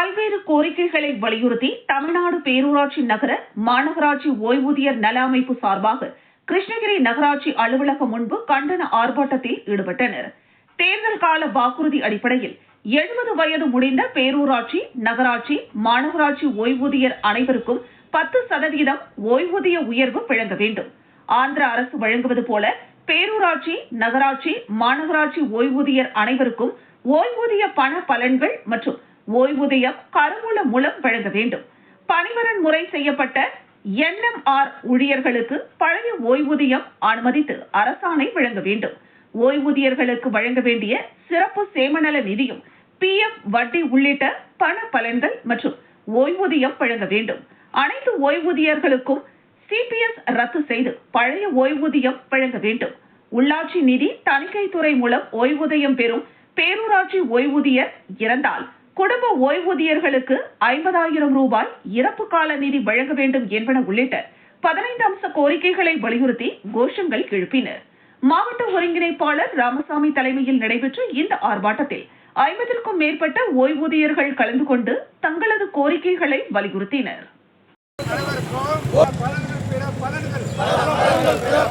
பல்வேறு கோரிக்கைகளை வலியுறுத்தி தமிழ்நாடு பேரூராட்சி நகர மாநகராட்சி ஓய்வூதியர் நல அமைப்பு சார்பாக கிருஷ்ணகிரி நகராட்சி அலுவலகம் முன்பு கண்டன ஆர்ப்பாட்டத்தில் ஈடுபட்டனர். தேர்தல் கால வாக்குறுதி அடிப்படையில் எழுபது வயது முடிந்த பேரூராட்சி நகராட்சி மாநகராட்சி ஓய்வூதியர் அனைவருக்கும் பத்து சதவீதம் ஓய்வூதிய உயர்வு வழங்க வேண்டும். ஆந்திர அரசு வழங்குவது போல பேரூராட்சி நகராட்சி மாநகராட்சி ஓய்வூதியர் அனைவருக்கும் ஓய்வூதிய பண பலன்கள் மற்றும் ஓய்வூதியம் கருவூலம் மூலம் வழங்க வேண்டும். பணிவரன் முறை செய்யப்பட்ட என்எம்ஆர் ஊழியர்களுக்கு பழைய ஓய்வூதியம் அனுமதித்து அரசாணை வழங்க வேண்டும். ஓய்வூதியர்களுக்கு வழங்க வேண்டிய சிறப்பு சேமநல நிதியும் பிஎஃப் வட்டி உள்ளிட்ட பண பலன்கள் மற்றும் ஓய்வூதியம் வழங்க வேண்டும். அனைத்து ஓய்வூதியர்களுக்கும் சிபிஎஸ் ரத்து செய்து பழைய ஓய்வூதியம் வழங்க வேண்டும். உள்ளாட்சி நிதி தணிக்கைத்துறை மூலம் ஓய்வூதியம் பெறும் பேரூராட்சி ஓய்வூதியர் இறந்தால் குடும்ப ஓய்வூதியர்களுக்கு ஐம்பதாயிரம் ரூபாய் இறப்பு கால நிதி வழங்க வேண்டும் என்பன உள்ளிட்ட பதினைந்து அம்ச கோரிக்கைகளை வலியுறுத்தி கோஷங்கள் எழுப்பினர் மாவட்ட ஒருங்கிணைப்பாளர் ராமசாமி தலைமையில் நடைபெற்ற இந்த ஆர்ப்பாட்டத்தில் ஐம்பதிற்கும் மேற்பட்ட ஓய்வூதியர்கள் கலந்து கொண்டு தங்களது கோரிக்கைகளை வலியுறுத்தினர்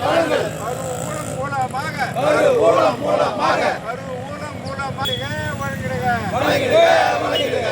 பலன்கள் பலன்கள் மூலமாக வழங்கிடுங்க வழங்கிடுங்க வழங்கிடுங்க